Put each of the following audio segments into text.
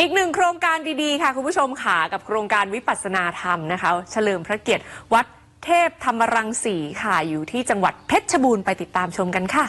อีกหนึ่งโครงการดีๆ ค่ะ คุณผู้ชมค่ะกับโครงการวิปัสนาธรรมนะคะ เฉลิมพระเกียรติวัดเทพธรรมรังสีค่ะ อยู่ที่จังหวัดเพชรบูรณ์ไปติดตามชมกันค่ะ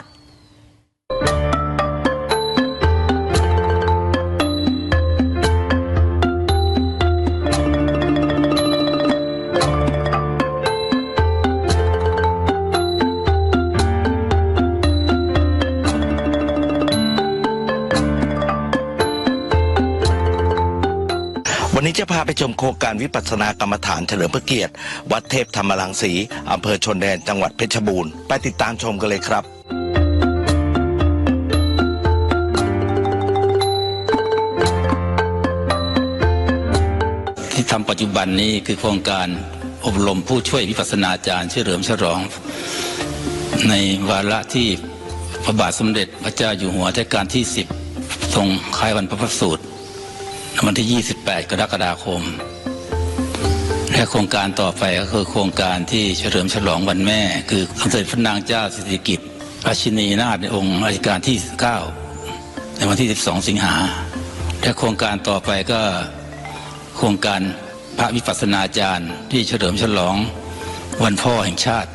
วันนี้จะพาไปชมโครงการวิปัสสนากรรมฐานเฉลิมพระเกียรติ วัดเทพธรรมรังสีอำเภอชนแดนจังหวัดเพชรบูรณ์ ไปติดตามชมกันเลยครับที่ทำปัจจุบันนี้คือโครงการอบรมผู้ช่วยวิปัสสนาจารย์เฉลิมฉลอง ในวาระที่พระบาทสมเด็จพระเจ้าอยู่หัวรัชกาลที่ 10 ทรงคล้ายวันพระประสูติ วันที่ 28 กรกฎาคม และโครงการต่อไปก็คือโครงการที่เฉลิมฉลองวันแม่ คือสมเด็จพระนางเจ้าสิริกิติ์ราชินีนาถในองค์รัชกาลที่ 9 ในวันที่ 12 สิงหา และโครงการต่อไปก็โครงการพระวิปัสสนาจารย์ที่เฉลิมฉลองวันพ่อแห่งชาติ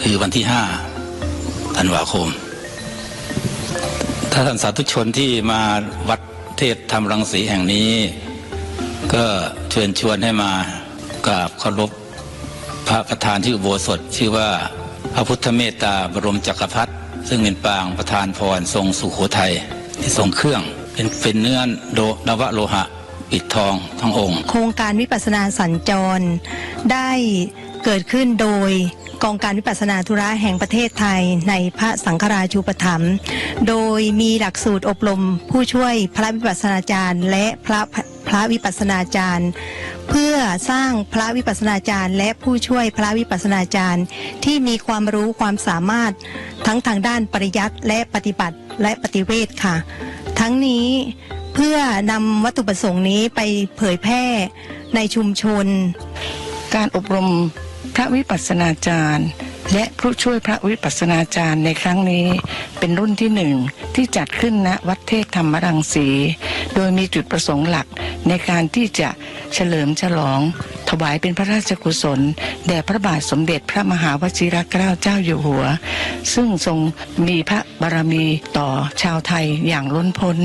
คือวันที่ 5 ธันวาคม ถ้าท่านสาธุชนที่มาวัด ทพธรรมรังสีแห่งนี้ ก็เชิญชวนให้มากราบเคารพพระประธานที่อุโบสถชื่อว่าพระพุทธเมตตาบรมจักรพรรดิซึ่งเป็นปางประธานพรทรงสุโขทัยที่ทรงเครื่องเป็นเป็นเนื้อโดนวโลหะปิดทองทั้งองค์ โครงการวิปัสสนาสัญจรได้ เกิดขึ้นโดยกองการวิปัสสนาธุระแห่งประเทศไทยในพระสังฆราชูปถัมภ์โดยมีหลักสูตรอบรมผู้ช่วยพระวิปัสสนาจารย์ และพระพระวิปัสสนาจารย์ เพื่อสร้างพระวิปัสสนาจารย์ และผู้ช่วยพระวิปัสสนาจารย์ ที่มีความรู้ความสามารถทั้งทางด้านปริยัติและปฏิบัติและปฏิเวทค่ะ ทั้งนี้เพื่อนำวัตถุประสงค์นี้ไปเผยแพร่ในชุมชน การอบรม พระวิปัสสนาจารย์ และผู้ช่วยพระวิปัสสนาจารย์ในครั้งนี้ เป็นรุ่นที่หนึ่งที่จัดขึ้นณวัดเทพธรรมรังสี โดยมีจุดประสงค์หลักในการที่จะเฉลิมฉลอง ถวายเป็นพระราชกุศล แด่พระบาทสมเด็จพระมหาวชิรเกล้าเจ้าอยู่หัว ซึ่งทรงมีพระบารมีต่อชาวไทยอย่างล้นพ้น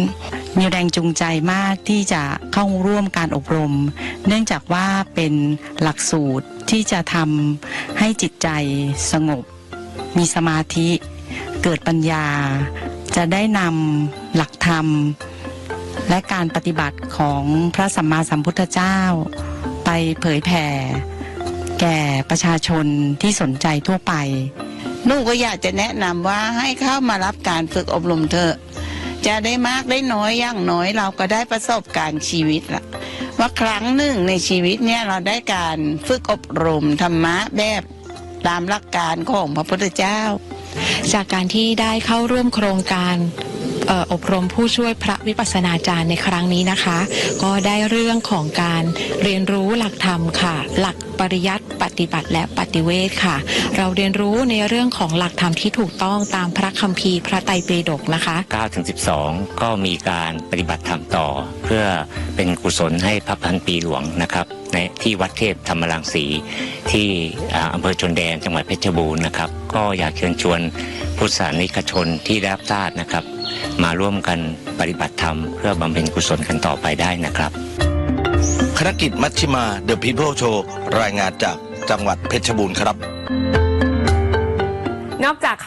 มีแรงจูงใจมากที่จะเข้าร่วมการอบรม เนื่องจากว่าเป็นหลักสูตรที่จะทำให้จิตใจสงบ มีสมาธิ เกิดปัญญา จะได้นำหลักธรรม และการปฏิบัติของพระสัมมาสัมพุทธเจ้า ไปเผยแผ่ แก่ประชาชนที่สนใจทั่วไปหนูก็อยากจะแนะนำว่าให้เข้ามารับการฝึกอบรมเถอะ จะได้มากได้น้อยอย่างน้อยเราก็ได้ประสบการณ์ชีวิตละว่าครั้งหนึ่งในชีวิตเนี่ยเราได้การฝึกอบรมธรรมะแบบตามหลักการของพระพุทธเจ้า จากการที่ได้เข้าร่วมโครงการ อบรมผู้ช่วยพระวิปัสสนาจารย์ในครั้งนี้นะคะ ก็ได้เรื่องของการเรียนรู้หลักธรรมค่ะ หลักปริยัติปฏิบัติและปฏิเวทค่ะ เราเรียนรู้ในเรื่องของหลักธรรมที่ถูกต้องตามพระคัมภีร์พระไตรปิฎกนะคะ9ถึง12 ก็มีการปฏิบัติธรรมต่อ เพื่อเป็นกุศลให้พระพันปีหลวงนะครับในที่วัดเทพธรรมรังสีที่อ่าอำเภอชนแดนจังหวัดเพชรบูรณ์นะครับ ก็อยากเชิญชวนพุทธศาสนิกชนที่ได้รับทราบนะครับ มาร่วมกันปฏิบัติธรรม เพื่อบำเพ็ญกุศลกันต่อไปได้นะครับคณกิจมัชชิมาเดอะพีเพิลโชว์รายงานจากจังหวัดเพชรบูรณ์ครับ นอกจาก